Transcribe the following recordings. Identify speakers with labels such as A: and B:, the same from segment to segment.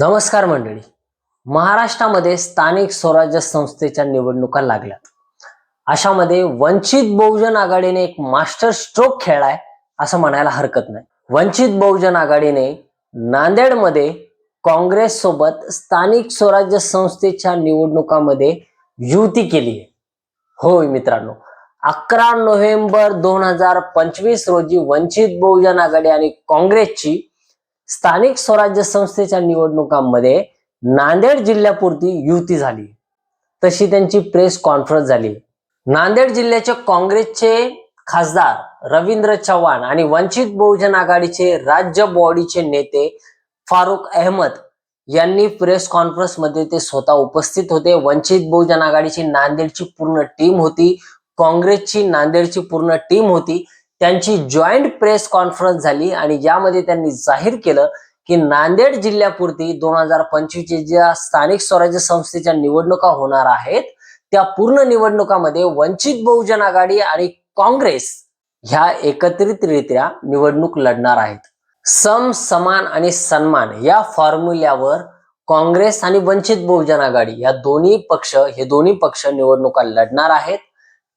A: नमस्कार मंडळी. महाराष्ट्रामध्ये स्थानिक स्वराज्य संस्थेच्या निवडणुका लागल्यात. अशामध्ये वंचित बहुजन आघाडीने एक मास्टर स्ट्रोक खेळलाय असं म्हणायला हरकत नाही. वंचित बहुजन आघाडीने नांदेडमध्ये काँग्रेस सोबत स्थानिक स्वराज्य संस्थेच्या निवडणुकामध्ये युती केली आहे. होय मित्रांनो अकरा नोव्हेंबर दोन हजार पंचवीस रोजी वंचित बहुजन आघाडी आणि काँग्रेसची स्थानिक स्वराज्य संस्थेच्या निवडणुकांमध्ये नांदेड जिल्ह्यापुरती युती झाली. तशी त्यांची प्रेस कॉन्फरन्स झाली. नांदेड जिल्ह्याचे काँग्रेसचे खासदार रवींद्र चव्हाण आणि वंचित बहुजन आघाडीचे राज्य बॉडीचे नेते फारुख अहमद यांनी प्रेस कॉन्फरन्समध्ये ते स्वतः उपस्थित होते. वंचित बहुजन आघाडीची नांदेडची पूर्ण टीम होती. काँग्रेसची नांदेडची पूर्ण टीम होती. त्यांची जॉईंट प्रेस कॉन्फरन्स झाली आणि यामध्ये त्यांनी जाहीर केलं की नांदेड जिल्ह्यापुरती दोन हजार पंचवीसच्या ज्या स्थानिक स्वराज्य संस्थेच्या निवडणुका होणार आहेत त्या पूर्ण निवडणुकामध्ये वंचित बहुजन आघाडी आणि काँग्रेस ह्या एकत्रितरित्या निवडणूक लढणार आहेत. सम समान आणि सन्मान या फॉर्म्युल्यावर काँग्रेस आणि वंचित बहुजन आघाडी या दोन्ही पक्ष हे दोन्ही पक्ष निवडणुका लढणार आहेत.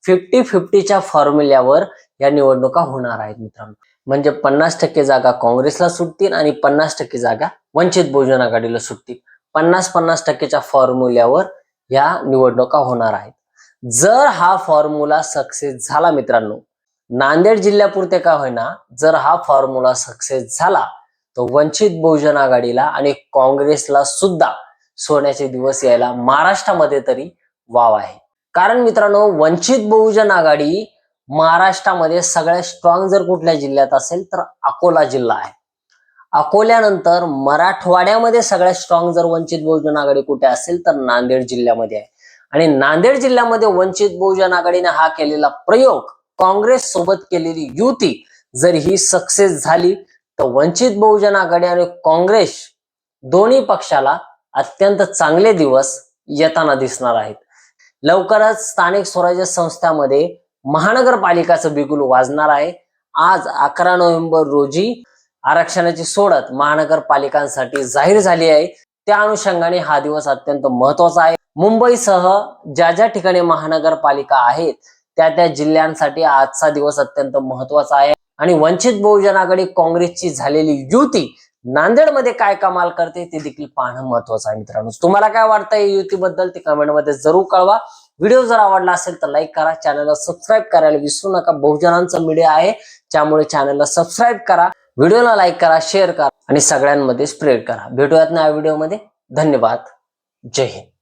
A: फिफ्टी फिफ्टीच्या फॉर्म्युल्यावर या निवडणुका होणार आहेत मित्रांनो. म्हणजे पन्नास टक्के जागा काँग्रेसला सुटतील आणि पन्नास टक्के जागा वंचित बहुजन आघाडीला सुटतील. पन्नास पन्नास टक्केच्या फॉर्म्युल्यावर या निवडणुका होणार आहेत. जर हा फॉर्म्युला सक्सेस झाला मित्रांनो नांदेड जिल्ह्यापुरते का होईना जर हा फॉर्म्युला सक्सेस झाला तर वंचित बहुजन आघाडीला आणि काँग्रेसला सुद्धा सोन्याचे दिवस यायला महाराष्ट्रामध्ये तरी वाव आहे. कारण मित्रांनो वंचित बहुजन आघाडी महाराष्ट्रामध्ये सगळ्यात स्ट्रॉंग जर कुठल्या जिल्ह्यात असेल तर अकोला जिल्हा आहे. अकोल्यानंतर मराठवाड्यामध्ये सगळ्यात स्ट्रॉंग जर वंचित बहुजन आघाडी कुठे असेल तर नांदेड जिल्ह्यामध्ये आहे. आणि नांदेड जिल्ह्यामध्ये वंचित बहुजन आघाडीने हा केलेला प्रयोग काँग्रेस सोबत केलेली युती जर ही सक्सेस झाली तर वंचित बहुजन आघाडी आणि काँग्रेस दोन्ही पक्षाला अत्यंत चांगले दिवस येताना दिसणार आहेत. लवकरच स्थानिक स्वराज्य संस्थांमध्ये महानगरपालिकाचं बिगुल वाजणार आहे. आज अकरा नोव्हेंबर रोजी आरक्षणाची सोडत महानगरपालिकांसाठी जाहीर झाली आहे. त्या अनुषंगाने हा दिवस अत्यंत महत्त्वाचा आहे. मुंबईसह ज्या ज्या ठिकाणी महानगरपालिका आहेत त्या त्या जिल्ह्यांसाठी आजचा दिवस अत्यंत महत्त्वाचा आहे. आणि वंचित बहुजन आघाडी काँग्रेसची झालेली युती नांदेडमध्ये काय कमाल करते ते देखील पाहणं महत्वाचं आहे मित्रांनो. तुम्हाला काय वाटतंय युतीबद्दल ते कमेंटमध्ये जरूर कळवा. व्हिडिओ जर आवडला असेल तर लाईक करा चॅनलला सबस्क्राईब करायला विसरू नका. बहुजनांचा मीडिया आहे त्यामुळे चॅनलला सबस्क्राईब करा व्हिडिओला लाईक करा शेअर करा आणि सगळ्यांमध्ये स्प्रेड करा. भेटूयात ना या व्हिडिओमध्ये. धन्यवाद. जय हिंद.